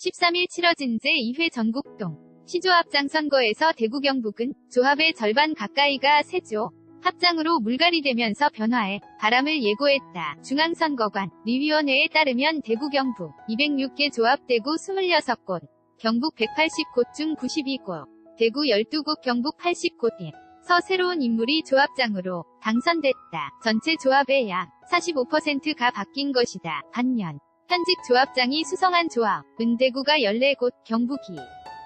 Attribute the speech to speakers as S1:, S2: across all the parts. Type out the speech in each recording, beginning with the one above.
S1: 13일 치러진 제2회 전국동 시조합장 선거에서 대구 경북은 조합의 절반 가까이가 세조 합장으로 물갈이 되면서 변화에 바람을 예고했다. 중앙선거관 리위원회에 따르면 대구 경북 206개 조합 대구 26곳, 경북 180곳 중 92곳, 대구 12곳 경북 80곳에 서 새로운 인물이 조합장으로 당선됐다. 전체 조합의 약 45%가 바뀐 것이다. 반면 현직 조합장이 수성한 조합, 은대구가 14곳, 경북이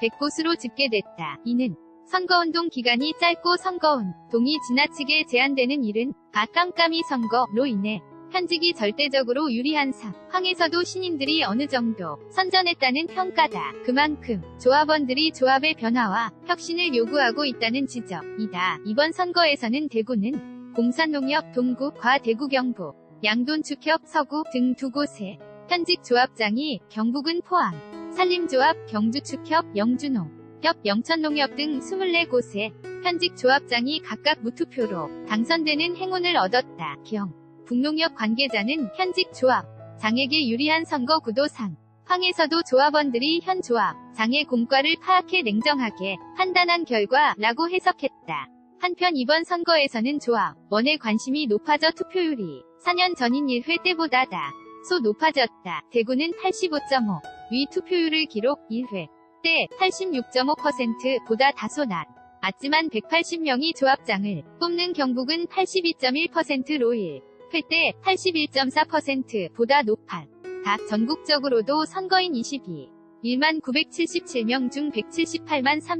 S1: 100곳으로 집계됐다. 이는 선거운동 기간이 짧고 선거운동이 지나치게 제한되는 일은 바깜깜이 선거로 인해 현직이 절대적으로 유리한 상황에서도 신인들이 어느 정도 선전했다는 평가다. 그만큼 조합원들이 조합의 변화와 혁신을 요구하고 있다는 지적이다. 이번 선거에서는 대구는 공산농협, 동구, 과 대구 경북, 양돈축협, 서구 등 두 곳에 현직 조합장이 경북은 포항, 산림조합, 경주축협, 영주농, 협, 영천농협 등 24곳에 현직 조합장이 각각 무투표로 당선되는 행운을 얻었다. 경 북농협 관계자는 현직 조합 장에게 유리한 선거 구도상 황에서도 조합원들이 현 조합 장의 공과를 파악해 냉정하게 판단한 결과라고 해석했다. 한편 이번 선거에서는 조합 원의 관심이 높아져 투표율이 4년 전인 1회 때보다 다 소 높아졌다. 대구는 85.5, 위 투표율을 기록 1회 때 86.5%보다 다소 낮. 맞지만 180명이 조합장을 뽑는 경북은 82.1%로 1회 때 81.4%보다 높아. 각 전국적으로도 선거인 22. 1만 977명 중 178만 3